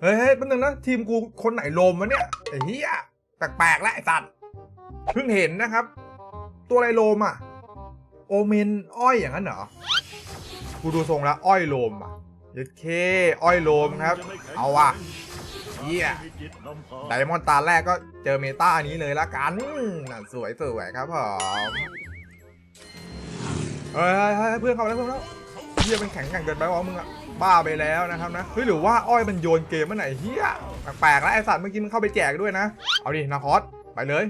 เฮ้ยเฮ้ยแป๊บนึงนะทีมกูคนไหนโลมวะเนี่ยไอ้เหี้ยแปลกๆแล้วไอ้สัตว์เพิ่งเห็นนะครับ ตัวอะไรโลมอะ โอเมนอ้อยอย่างนั้นเหรอ กูดูทรงแล้วอ้อยโลมอะยัดเคอ้อยโลมครับ เอาว่ะเหี้ยไดมอนด์ตาแรกก็เจอเมตานี้เลยละกันน่ะสวยสวยครับผมเฮ้ยเฮ้ยเพื่อนเข้ามาแล้วเพื่อนเขามาแล้วเฮียมันแข็งแกร่งเกินไปวะมึงอะ บ้าไปแล้วนะครับนะเฮ้ยหรือว่าอ้อยมันโยนเกมเมื่อไหร่เฮียแปลกๆแล้วไอสัตว์เมื่อกี้มันเข้าไปแจกด้วยนะ เอาดินาคอสไปเลย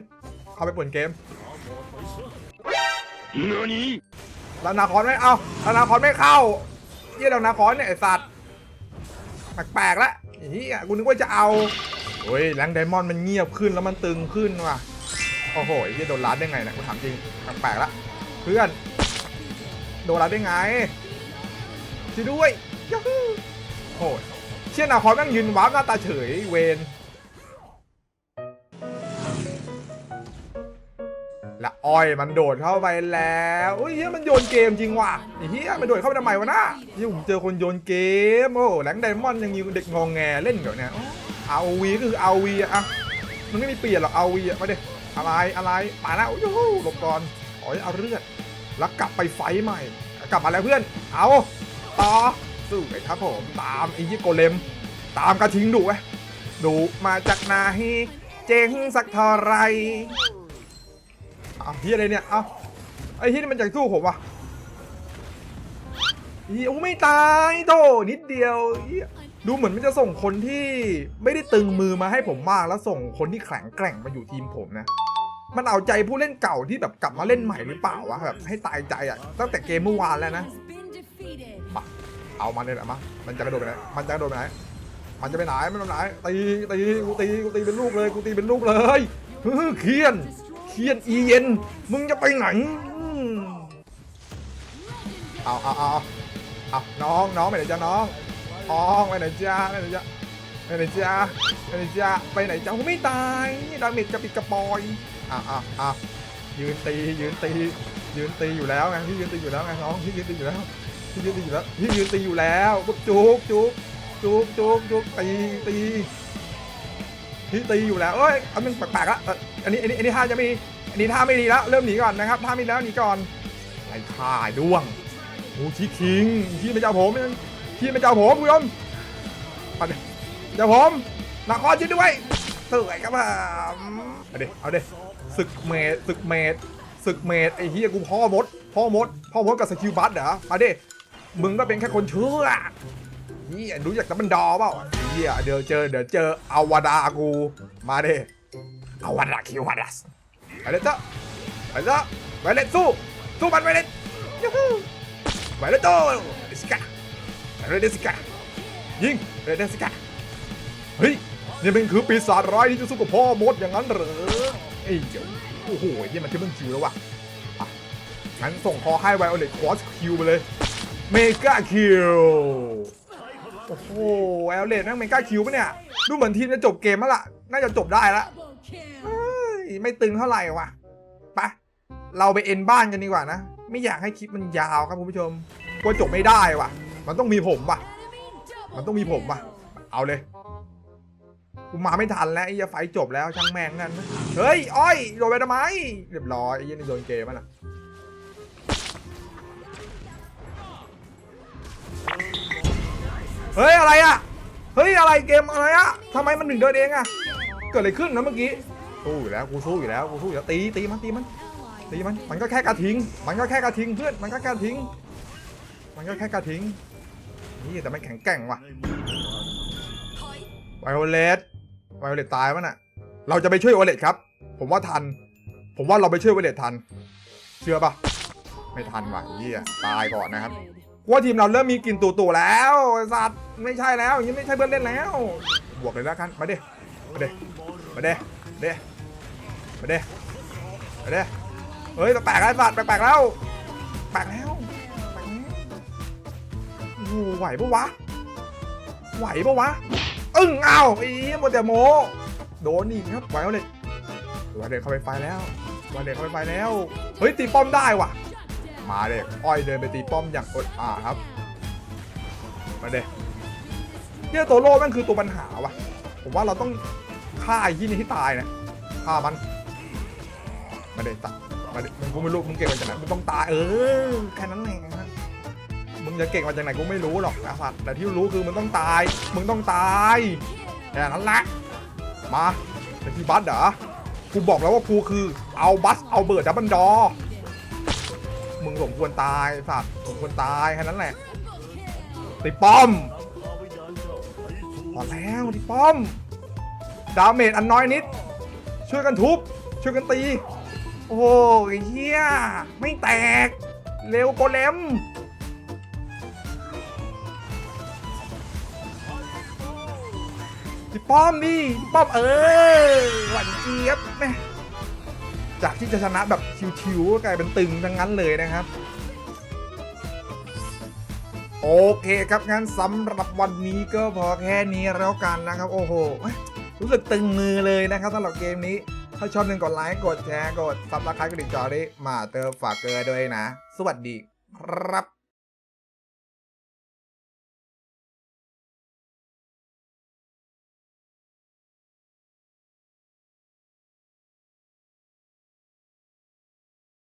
เข้าไปป่วนเกมแล้วนาคอนไม่เอาแล้วนาคอนไม่เข้าเยี่ยเรานาคอนเนี่ยไอสัตว์แปลกๆแล้วเฮียกูนึกว่าจะเอาโอ้ยแรงไดมอนด์มันเงียบขึ้นแล้วมันตึงขึ้นว่ะโอ้โหไอ้เฮียโดนรัดได้ไงเนะกูถามจริงแปลกๆแล้วเพื่อนโดนรัดได้ไงช่วยด้วย ยโอ้ยเชี่ยนาคอนแม่งยืนวาร์ปหน้าตาเฉยเวนและอ้อยมันโดดเข้าไปแล้วโอ้ยเฮียมันโยนเกมจริงว่ะไอ้เฮียมันโดดเข้าไปทำไมวะน่ะเฮียผมเจอคนโยนเกมโอ้แหลงไดมอนด์ยังมีเด็กงองแงเล่นอยู่เนี่ยเอาวีก็คือเอาวีอะมันไม่มีเปลี่ยนหรอกเอาวีอะมาดิอะไรอะไรมาแล้วยูหูหลบก่อนอ้ยเอาเลือดแล้วกลับไปไฟใหม่ กลับมาแล้วเพื่อน เอาต่อ สู้ไปครับผมตามไอ้ยี่โกเลม ตามกระทิงดุไว้ดุมาจากนาฮีเจ๊งสักเท่าไรเอาเฮียอะไรเนี่ยเอาไอ้เฮียนี่มันอยากสู้ผมวะเฮียโอ้ไม่ตายโตนิดเดียวดูเหมือนมันจะส่งคนที่ไม่ได้ตึงมือมาให้ผมมากแล้วส่งคนที่แข็งแกร่งมาอยู่ทีมผมนะมันเอาใจผู้เล่นเก่าที่แบบกลับมาเล่นใหม่หรือเปล่าวะแบบให้ตายใจอะตั้งแต่เกมเมื่อวานแล้วนะ เอามันเลยแหละมามันจะกระโดดไปไหน มันจะกระโดดไปไหน มันจะไปไหนมันไปไหน ตี ตี กูตี กูตีเป็นลูกเลย กูตีเป็นลูกเลยฮึ่มเคียนเคียนอีเย็น มึงจะไปไหน เอาเอาเอาเอาน้องน้องไปไหนจ้าน้องน้องไปไหนจ้าไปไหนจ้าไปไหนจ้าไปไหนจ้าไปไหนจ้าไม่ตายดาเมจกระปิดกระปอยอะอะอะยืนตียืนตียืนตีอยู่แล้วไงพี่ยืนตีอยู่แล้วไงน้องพี่ยืนตีอยู่แล้ว พี่ยืนตีอยู่แล้วพี่ยืนตีอยู่แล้วปุ๊บจุกจุกจุกจุกจุกตีตีพี่ตีอยู่แล้วเอ้ยอันนึงแปลกๆละอ่ออันนี้อันนี้อันนี้ท่าจะไม่ดีอันนี้ท่าไม่ดีแล้วเริ่มหนีก่อนนะครับท่าไม่ดีแล้วหนีก่อนไอ้ท่าด้วงโอ้ชี้คิงชี้ไม่เจ้าผมชี้ไม่เจ้าผมคุณผู้ชมเดิเจ้าผมนักคอชิ้นด้วยสวยครับผมเอาดิเอาเดิศึกเมดศึกเมดศึกเมดไอ้เฮียกูพ่อมดพ่อมดพ่อมดกับสกิลบัสเหรอมาดิ มึงก็เป็นแค่คนเชื่อเฮียรู้จักแต่มันดอเปล่าเฮียเดี๋ยวเจอเดี๋ยวเจออวดากู มาเดิอวดาคิววาดัสไปเลยจ้ะไปเลยจ้ะไปเลยสู้สู้มันไปเลยยูฮูไปเลยโตเดสกาไปเลยเดสกายิงเลยเดสกาเฮ้ยนี่มันคือปีศาจร้ายที่จะสู้กับพ่อมดอย่างนั้นเหรอเอ้ยเดี๋ยวโอ้โหเยี่ยมันที่มึงคิวแล้วว่ะงั้นส่งคอให้ไวโอเลตคอสคิวไปเลย เมกาคิวโอ้โหไวโอเลตนั่งเมกาคิวปะเนี่ย ดูเหมือนทีมจะจบเกมแล้วล่ะ น่าจะจบได้ละเฮ้ยไม่ตึงเท่าไหร่ว่ะไปะเราไปเอ็นบ้านกันดีกว่านะ ไม่อยากให้คลิปมันยาวครับคุณผู้ชมกลัวจบไม่ได้ว่ะ มันต้องมีผมว่ะ มันต้องมีผมว่ะ เอาเลยกูมาไม่ทันแล้วไอ้ไฟจบแล้วช่างแม่งนั่นเฮ้ยอ้อยโดนไปทำไมเรียบร้อยไอ้เหี้ยนี่โดนเกมมันอะ เฮ้ยอะไรอะ เฮ้ยอะไรเกมอะไรอะทำไมมันถึงเดินเองอะ เกิดอะไรขึ้นนะเมื่อกี้ สู้อยู่แล้วกูสู้อยู่แล้วกูสู้อยู่แล้วตีตีมันตีมันตีมัน มันก็แค่กระทิง มันก็แค่กระทิงเพื่อน มันก็แค่กระทิง มันก็แค่กระทิง นี่แต่มันแข็งแกร่งว่ะไวโอเลตไวโอเลตตายมั้น่ะ เราจะไปช่วยไวโอเลตครับ ผมว่าทัน ผมว่าเราไปช่วยไวโอเลตทัน เชื่อปะไม่ทันว่ะเหี้ยตายก่อนนะครับ กูว่าทีมเราเริ่มมีกลิ่นตู่ตู่ๆแล้วไอ้สัตว์ไม่ใช่แล้วอย่งนี้ไม่ใช่เพื่อนเล่นแล้ว บวกเลยแล้วกันมาดิมาดิมาดิมาดิมาดิมาดิเฮ้ยแปลกๆแล้วไอ้สัตว์แปลกๆแล้วแปลกแล้วแปลกแล้วโอ้โหไหวปะวะ ไหวปะวะ อึ้งอ้าวอีหมดแต่โมโดนอีกครับไหวเอาเลยไหวเด็กเข้าไปไฟแล้วไหวเด็กเข้าไปไฟแล้ว เฮ้ยตีป้อมได้ว่ะ มาเด็กอ้อยเดินไปตีป้อมอย่างอดอาครับ มาเด็กเฮียโตโร่แม่งคือตัวปัญหาวะผมว่าเราต้องฆ่าไอ้ที่นี่ที่ตายนะฆ่ามันม่ได้ตัดม่ได้มึงกูไม่รู้มึงเก่งมาจากไหนมึงต้องตายเออแค่นั้นแหละมึงจะเก่งมาจากไหนกูไม่รู้หรอกนะสัตว์แต่ที่รู้คือมึงต้องตาย มึงต้องตายแค่นั้นแหละมาเป็นที่บัสเหรอกูบอกแล้วว่ากูคือเอาบัสเอาเบิร์ดดับเบิลดอ มึงสมควรตายสัตว์สมควรตายแค่นั้นแหละติป้อมพอแล้วดิป้อม ดาเมจอันน้อยนิด ช่วยกันทุบ ช่วยกันตี โอ้โหเฮียไม่แตก เร็วโกเลมดิป้อมดิป้อมเออหวานเจี๊ยบแม่ จากที่จะชนะแบบชิวๆก็กลายเป็นตึงทั้งนั้นเลยนะครับ โอเคครับงั้นสำหรับวันนี้ก็พอแค่นี้แล้วกันนะครับ โอ้โห รู้สึกตึงมือเลยนะครับสำหรับเกมนี้ ถ้าชอบหนึ่งกดไลค์กดแชร์กดซับสไครต์กดติดจอได้มาเติมฝากเกอร์ด้วยนะ สวัสดีครับ